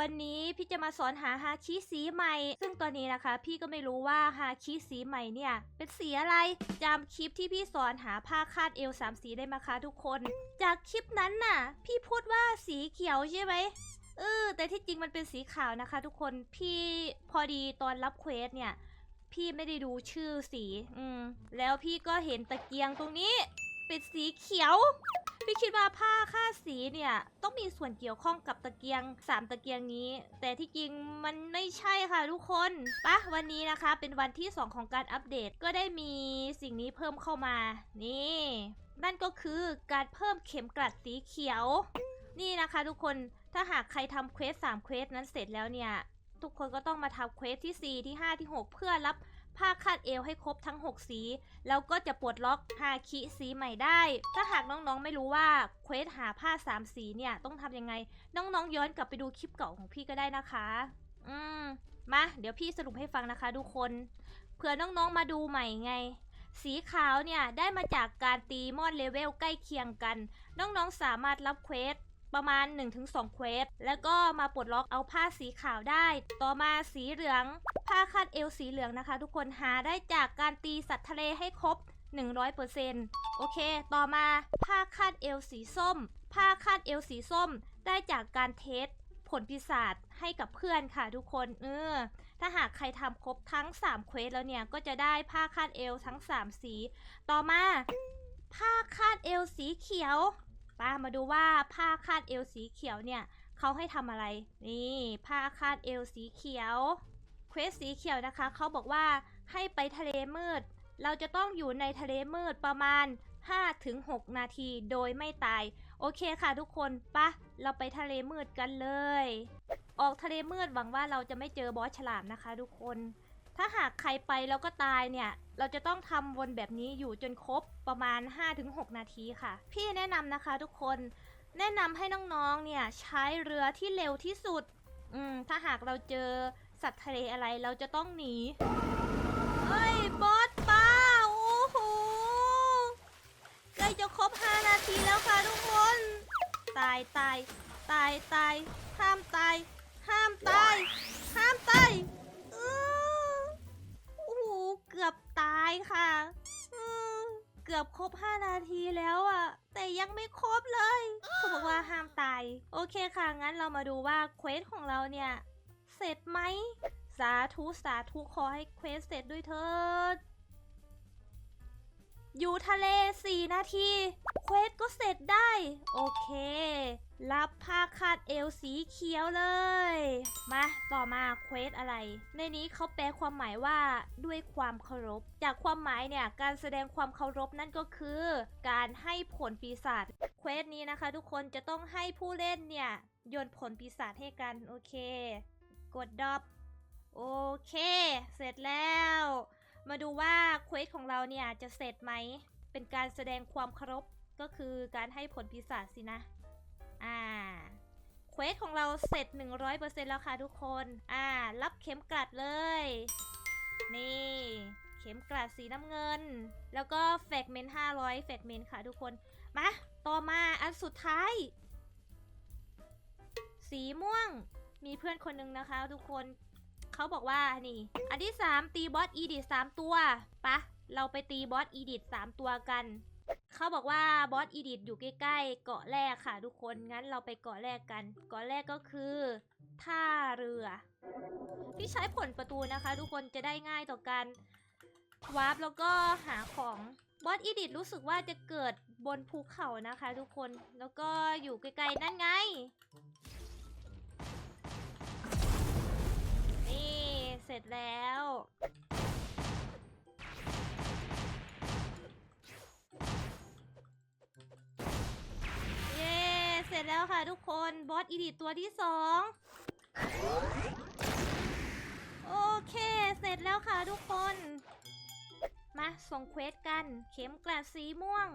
วันนี้พี่จะมาสอนหาฮาคิสีใหม่ ซึ่งตอนนี้นะคะ พี่ก็ไม่รู้ว่าฮาคิสีใหม่เนี่ย เป็นสีอะไรจำคลิปที่พี่สอนหาผ้าคาดเอวสามสีได้ไหมคะทุกคน จากคลิปนั้นน่ะ พี่พูดว่าสีเขียวใช่ไหมเออแต่ที่จริงมันเป็นสีขาวนะคะ ทุกคนพี่พอดีตอนรับเควสเนี่ย พี่ไม่ได้ดูชื่อสี อืมแล้วพี่ก็เห็นตะเกียงตรงนี้ เป็นสีเขียว พี่คิดว่าผ้าค่าสีเนี่ย ต้องมีส่วนเกี่ยวข้องกับตะเกียงสามตะเกียงนี้ แต่ที่จริงมันไม่ใช่ค่ะทุกคนปะวันนี้นะคะ เป็นวันที่ 2 ของการอัปเดตก็ได้มีสิ่งนี้เพิ่มเข้ามา นี่ นั่นก็คือการเพิ่มเข็มกลัดสีเขียว นี่นะคะทุกคนถ้าหากใครทำเควส3เควสนั้นเสร็จแล้วเนี่ย ทุกคนก็ต้องมาทำเควสที่ 4 ที่ 5 ที่ 6 เพื่อรับ ผ้าคาดเอวให้ครบทั้ง 6 สี แล้วก็จะปลดล็อกฮาคิสีใหม่ได้ ถ้าหากน้องๆไม่รู้ว่าเควสหาผ้า 3 สีเนี่ยต้องทำยังไง น้องๆย้อนกลับไปดูคลิปเก่าของพี่ก็ได้นะคะ อืม มา เดี๋ยวพี่สรุปให้ฟังนะคะทุกคน เผื่อน้องๆมาดูใหม่ไง สีขาวเนี่ยได้มาจากการตีมอนเลเวลใกล้เคียงกัน น้องๆสามารถรับเควส ประมาณ 1-2 เควส แล้วก็มาปลดล็อกเอาผ้าสีขาวได้ ต่อมาสีเหลือง ผ้าคาดเอวสีเหลืองนะคะ ทุกคนหาได้จากการตีสัตว์ทะเลให้ครบ 100%โอเค ต่อมาผ้าคาดเอวสีส้ม ผ้าคาดเอวสีส้ม ได้จากการเทสผลปีศาจให้กับเพื่อนค่ะทุกคน เออ ถ้าหากใครทำครบทั้ง 3 เควสแล้วเนี่ย ก็จะได้ผ้าคาดเอวทั้ง 3 สี ต่อมา ผ้าคาดเอวสีเขียว ป้ามาดูว่าผ้าคาดเอวสีเขียวเนี่ยเขาให้ทำอะไร นี่ผ้าคาดเอวสีเขียวเควสสีเขียวนะคะเขาบอกว่าให้ไปทะเลมืด เราจะต้องอยู่ในทะเลมืดประมาณ 5-6 นาทีโดยไม่ตาย โอเคค่ะทุกคนปะเราไปทะเลมืดกันเลย ออกทะเลมืดหวังว่าเราจะไม่เจอบอสฉลามนะคะ ทุกคน ถ้าหากใครไปแล้วก็ตายเนี่ย เราจะต้องทำวนแบบนี้อยู่จนครบประมาณ 5-6 นาทีค่ะ พี่แนะนำนะคะทุกคนแนะนำให้น้องๆ เนี่ยใช้เรือที่เร็วที่สุด อืม ถ้าหากเราเจอสัตว์ทะเลอะไรเราจะต้องหนี เฮ้ย บอสป้า โอ้โห ใกล้จะครบ 5 นาทีแล้วค่ะทุกคน ตายตาย ตายตาย ห้ามตาย ห้ามตาย ห้ามตาย ค่ะเกือบครบ 5 นาทีแล้วอะแต่ยังไม่ครบเลยเขาบอกว่าห้ามตาย โอเคค่ะ งั้นเรามาดูว่าเควสของเราเนี่ย เสร็จไหม สาธุสาธุขอให้เควสเสร็จด้วยเถิดอยู่ทะเล 4 นาที เควสก็เสร็จได้ โอเค รับผ้าคาดเอวสีเขียวเลย มา ต่อมาเควสอะไร ในนี้เขาแปลความหมายว่าด้วยความเคารพ จากความหมายเนี่ยการแสดงความเคารพนั่นก็คือ การให้ผลปีศาจเควสนี้นะคะ ทุกคนจะต้องให้ผู้เล่นเนี่ยโยนผลปีศาจให้กันโอเค กดดอปโอเค เสร็จแล้ว มาดูว่าเควสของเราเนี่ยจะเสร็จไหม เป็นการแสดงความเคารพก็คือการให้ผลปีศาจสินะ อ่า เควสของเราเสร็จ 100%แล้วค่ะทุกคน อ่า รับเข็มกลัดเลย นี่เข็มกลัดสีน้ำเงิน แล้วก็แฟกเมนต์500แฟกเมนต์ค่ะทุกคน มา ต่อมาอันสุดท้าย สีม่วง มีเพื่อนคนหนึงนะคะทุกคน เขาบอกว่านี่ อันที่ 3 ตีบอสอีดิท3ตัวปะ เราไปตีบอสอีดิท3ตัวกัน เขาบอกว่าบอสอีดิทอยู่ใกล้ๆเกาะแรกค่ะทุกคน งั้นเราไปเกาะแรกกัน เกาะแรกก็คือท่าเรือ ที่ใช้ผลประตูนะคะ ทุกคนจะได้ง่ายต่อการวาร์ปแล้วก็หาของบอสอีดิทรู้สึกว่าจะเกิดบนภูเขานะคะทุกคน แล้วก็อยู่ไกลๆนั่นไง นี่เสร็จแล้ว แล้วค่ะทุกคนบอสอีดิตตัวที่สองโอเค เสร็จแล้วค่ะทุกคน มาส่งเควสกัน เข็มกลัดสีม่วง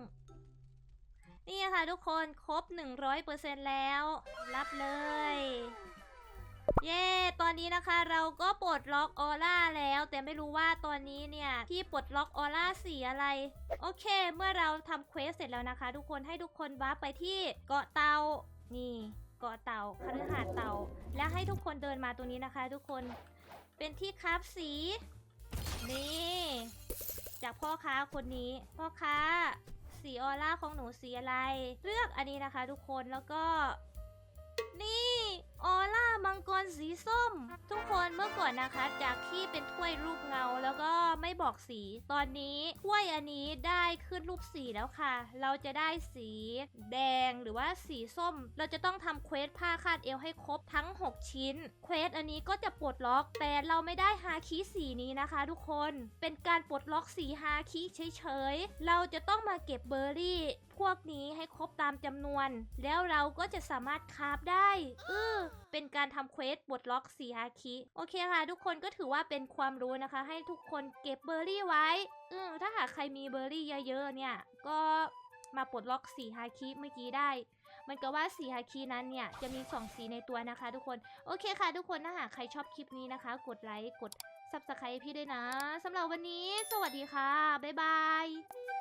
นี่ค่ะทุกคนครบ 100%แล้ว รับเลย เย้ ตอนนี้นะคะเราก็ปลดล็อกออร่าแล้ว แต่ไม่รู้ว่าตอนนี้เนี่ยที่ปลดล็อกออร่าสีอะไร โอเค เมื่อเราทำเควสเสร็จแล้วนะคะ ทุกคนให้ทุกคนว้าร์ปไปที่เกาะเตา นี่ เกาะเต่าคฤหาสน์เต่าแล้วให้ทุกคนเดินมาตรงนี้นะคะ ทุกคน เป็นที่คราฟสี นี่ จากพ่อค้าคนนี้ พ่อค้า สีออร่าของหนูสีอะไร เลือกอันนี้นะคะ ทุกคน แล้วก็ นี่ ออร่ามังกรสีส้ม ทุกคนเมื่อก่อนนะคะจากที่เป็นถ้วยรูปเงาแล้วก็ไม่บอกสี ตอนนี้ถ้วยอันนี้ได้ขึ้นรูปสีแล้วค่ะ เราจะได้สีแดงหรือว่าสีส้ม เราจะต้องทำเควสผ้าคาดเอวให้ครบทั้ง 6 ชิ้นเควสอันนี้ก็จะปลดล็อกแต่เราไม่ได้ฮาคิสีนี้นะคะทุกคนเป็นการปลดล็อกสีฮาคิเฉยๆเราจะต้องมาเก็บเบอร์รี่พวกนี้ให้ครบตามจำนวน แล้วเราก็จะสามารถคาฟได้เออเป็นการทำเควสปลดล็อกสีฮาคิโอเคค่ะ ทุกคนก็ถือว่าเป็นความรู้นะคะ ให้ทุกคนเก็บเบอร์รี่ไว้เออถ้าหากใครมีเบอร์รี่เยอะๆเนี่ย ก็มาปลดล็อกสีฮาคิเมื่อกี้ได้ มันก็ว่าสีฮาคินั้นเนี่ย จะมี 2 สีในตัวนะคะ ทุกคน โอเคค่ะ ทุกคนถ้าหากใครชอบคลิปนี้นะคะ กดไลค์ กด subscribe พี่ด้วยนะสำหรับวันนี้ สวัสดีค่ะ บ๊ายบาย